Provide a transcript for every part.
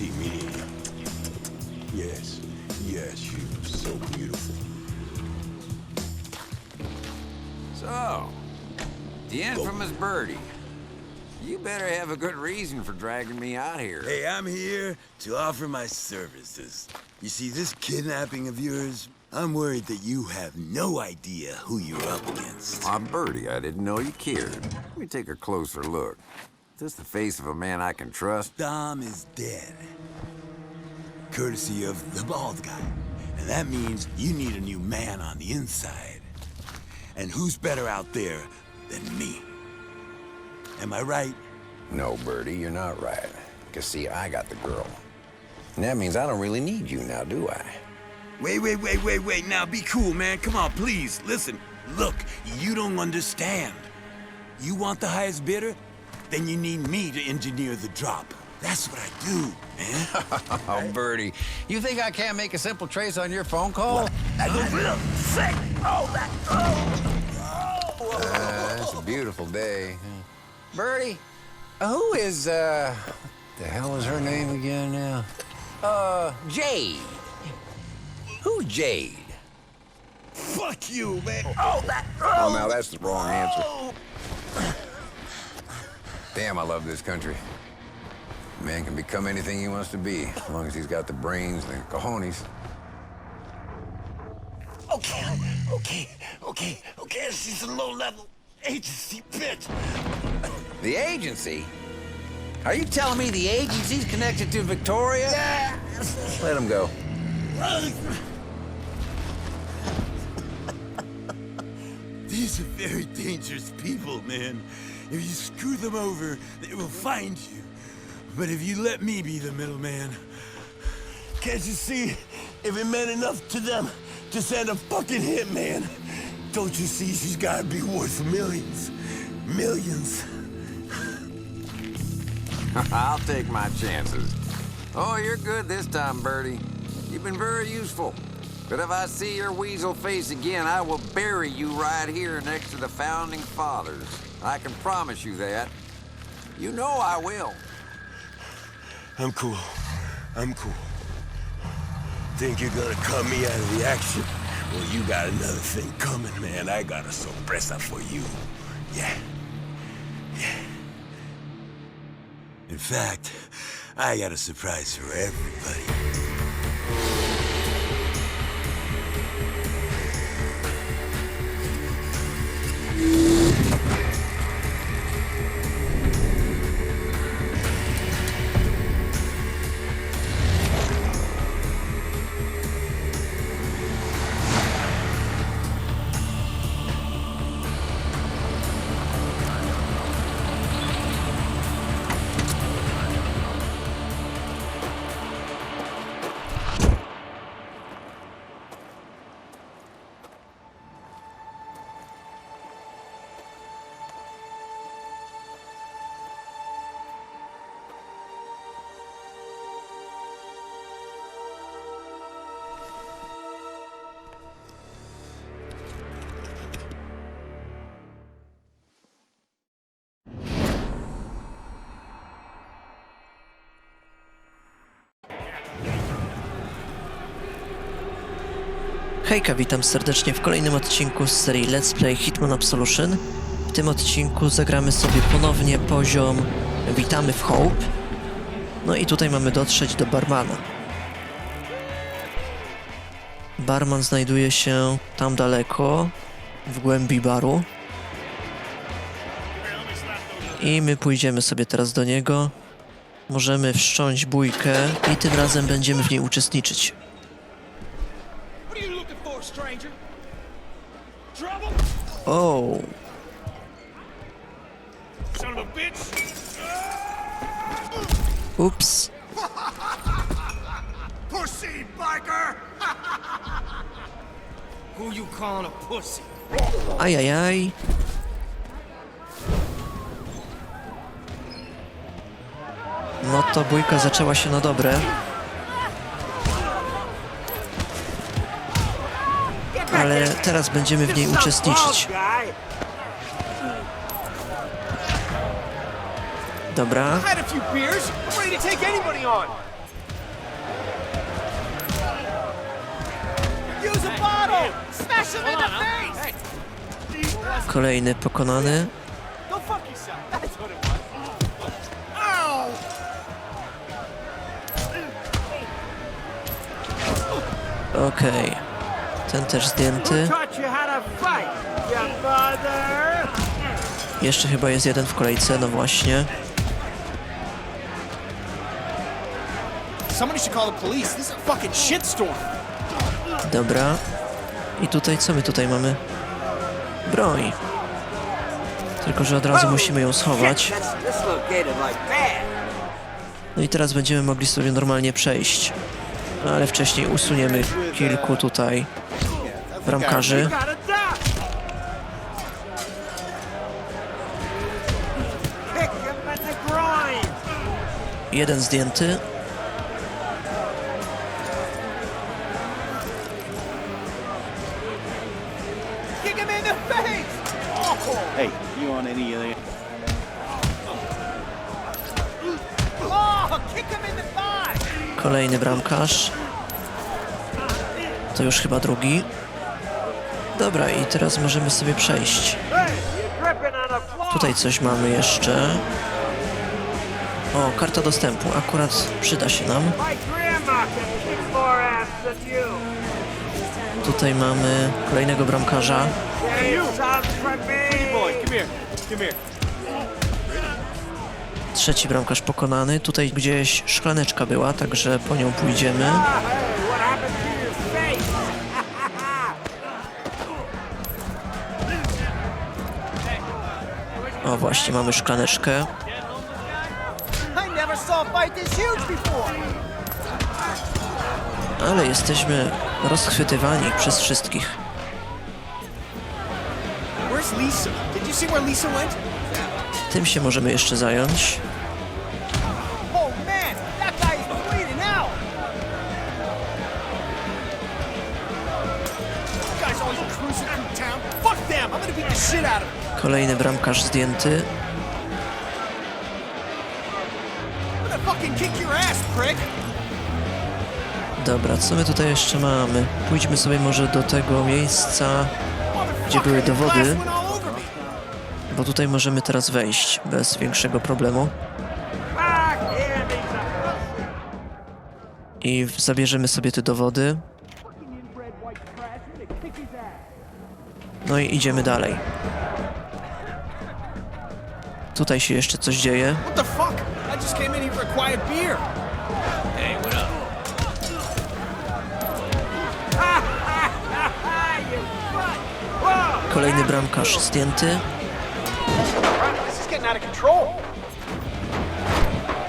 see me. Yes, yes, you're so beautiful. So, the infamous Birdie. You better have a good reason for dragging me out here. Hey, I'm here to offer my services. You see, this kidnapping of yours, I'm worried that you have no idea who you're up against. I'm Birdie. I didn't know you cared. Let me take a closer look. Is this the face of a man I can trust? Dom is dead. Courtesy of the bald guy. And that means you need a new man on the inside. And who's better out there than me? Am I right? No, Birdie, you're not right. Cause see, I got the girl. And that means I don't really need you now, do I? Wait, wait, wait, wait, wait. Now be cool, man. Come on, please. Listen. Look, you don't understand. You want the highest bidder? Then you need me to engineer the drop. That's what I do, man. Oh, Birdie, you think I can't make a simple trace on your phone call? I go real sick. Oh, that. Oh. Uh, it's a beautiful day. Birdie, who is, uh, the hell is her name again now? Uh, Jade. Who's Jade? Fuck you, man. Oh, that. Oh, now that's the wrong answer. Damn, I love this country. A man can become anything he wants to be, as long as he's got the brains and the cojones. Okay, okay, okay, okay. She's a low level agency bitch. The agency? Are you telling me the agency's connected to Victoria? Yeah. Let him go. These are very dangerous people, man. If you screw them over, they will find you. But if you let me be the middleman, can't you see? If it meant enough to them to send a fucking hitman, don't you see she's gotta be worth millions? Millions. I'll take my chances. Oh, you're good this time, Bertie. You've been very useful. But if I see your weasel face again, I will bury you right here next to the founding fathers. I can promise you that. You know I will. I'm cool. I'm cool. Think you're gonna cut me out of the action? Well, you got another thing coming, man. I got a sorpresa for you. Yeah. Yeah. In fact, I got a surprise for everybody. Hejka, witam serdecznie w kolejnym odcinku z serii Let's Play Hitman Absolution. W tym odcinku zagramy sobie ponownie poziom Witamy w Hope. No i tutaj mamy dotrzeć do barmana. Barman znajduje się tam daleko, w głębi baru. I my pójdziemy sobie teraz do niego. Możemy wszcząć bójkę i tym razem będziemy w niej uczestniczyć. O, Son of a bitch! ups. Pussy, biker! Who you calling a pussy? Ajajaj. No to bójka zaczęła się na dobre. ale teraz będziemy w niej uczestniczyć. Dobra. Kolejny pokonany. Okej. Okay. Ten też zdjęty. Jeszcze chyba jest jeden w kolejce, no właśnie. Dobra. I tutaj, co my tutaj mamy? Broń. Tylko, że od razu musimy ją schować. No i teraz będziemy mogli sobie normalnie przejść. No, ale wcześniej usuniemy kilku tutaj bramkarzy. Jeden zdjęty. Kolejny bramkarz. To już chyba drugi. Dobra, i teraz możemy sobie przejść. Tutaj coś mamy jeszcze. O, karta dostępu. Akurat przyda się nam. Tutaj mamy kolejnego bramkarza. Trzeci bramkarz pokonany. Tutaj gdzieś szklaneczka była, także po nią pójdziemy. O, właśnie mamy szklaneczkę. Ale jesteśmy rozchwytywani przez wszystkich. Tym się możemy jeszcze zająć. Kolejny bramkarz zdjęty. Dobra, co my tutaj jeszcze mamy? Pójdźmy sobie może do tego miejsca, Motherfucker, były dowody? bo tutaj możemy teraz wejść bez większego problemu. I zabierzemy sobie te dowody. No i idziemy dalej. Tutaj się jeszcze coś dzieje. What the fuck? I just came in here for a quiet beer. you fuck! Whoa! Kolejny bramkarz zdjęty.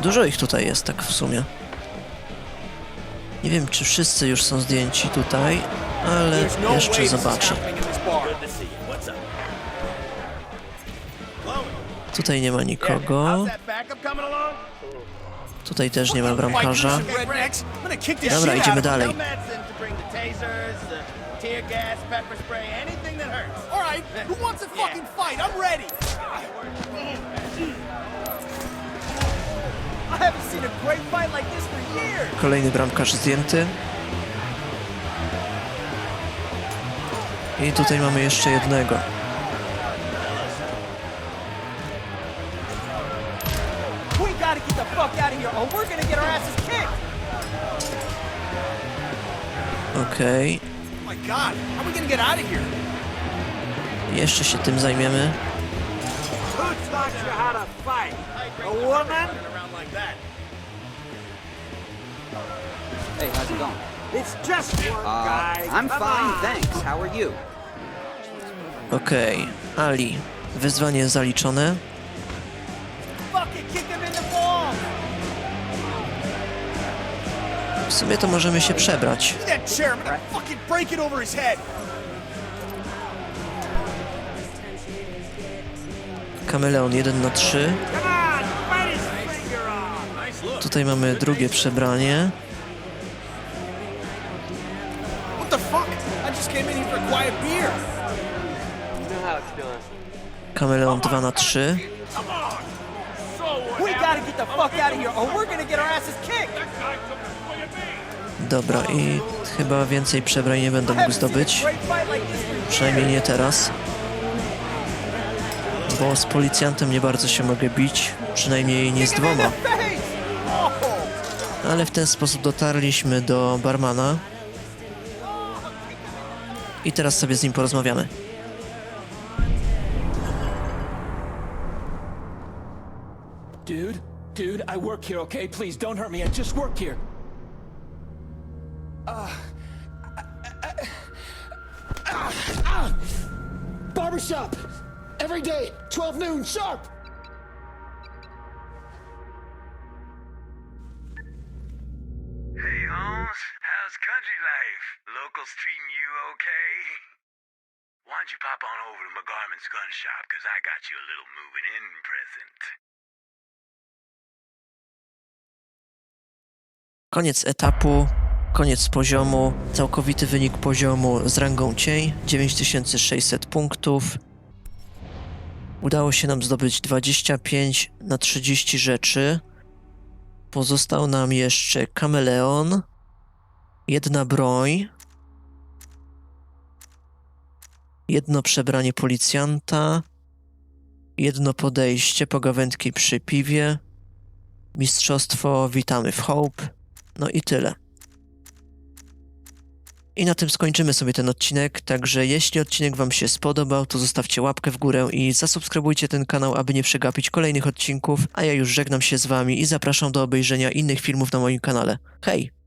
Dużo ich tutaj jest, tak w sumie. Nie wiem, czy wszyscy już są zdjęci tutaj, ale no jeszcze zobaczę. Tutaj nie ma nikogo. Tutaj też nie ma bramkarza. Dobra, idziemy dalej. No medicine to bring the tasers, the tear gotta get the fuck out of here or we're gonna get our asses kicked! Okej, Oh my god, how are we gonna get out of here? jeszcze się tym zajmiemy. Who taught you how to fight? A woman? Hey, how's it going? It's just one Uh, guy. I'm Come fine, on. thanks. How are you? Okej, Ali. Wyzwanie zaliczone. W sumie to możemy się przebrać. Kameleon 1 na 3. Come on, bite his finger off! Tutaj mamy drugie przebranie. Kameleon 2 na 3. We gotta get the fuck out of here or we're gonna get our asses kicked! Dobra, i chyba więcej przebrań nie będę mógł zdobyć. Przynajmniej nie teraz. Bo z policjantem nie bardzo się mogę bić. Przynajmniej nie z dwoma. Ale w ten sposób dotarliśmy do barmana. I teraz sobie z nim porozmawiamy. Dude, dude, I work here, okay? Please don't hurt me. I just work here. Ah! Barbershop! Every day, 12 noon, sharp! Hey, Holmes. How's country life? Locals treating you okay? Why don't you pop on over to McGarman's gun shop, because I got you a little moving in present. Koniec etapu, koniec poziomu, całkowity wynik poziomu z rangą cień. 9600 punktów. Udało się nam zdobyć 25 na 30 rzeczy. Pozostał nam jeszcze kameleon, jedna broń, jedno przebranie policjanta, jedno podejście pogawędki przy piwie, mistrzostwo witamy w Hope, no i tyle. I na tym skończymy sobie ten odcinek, także jeśli odcinek Wam się spodobał, to zostawcie łapkę w górę i zasubskrybujcie ten kanał, aby nie przegapić kolejnych odcinków, a ja już żegnam się z Wami i zapraszam do obejrzenia innych filmów na moim kanale. Hej!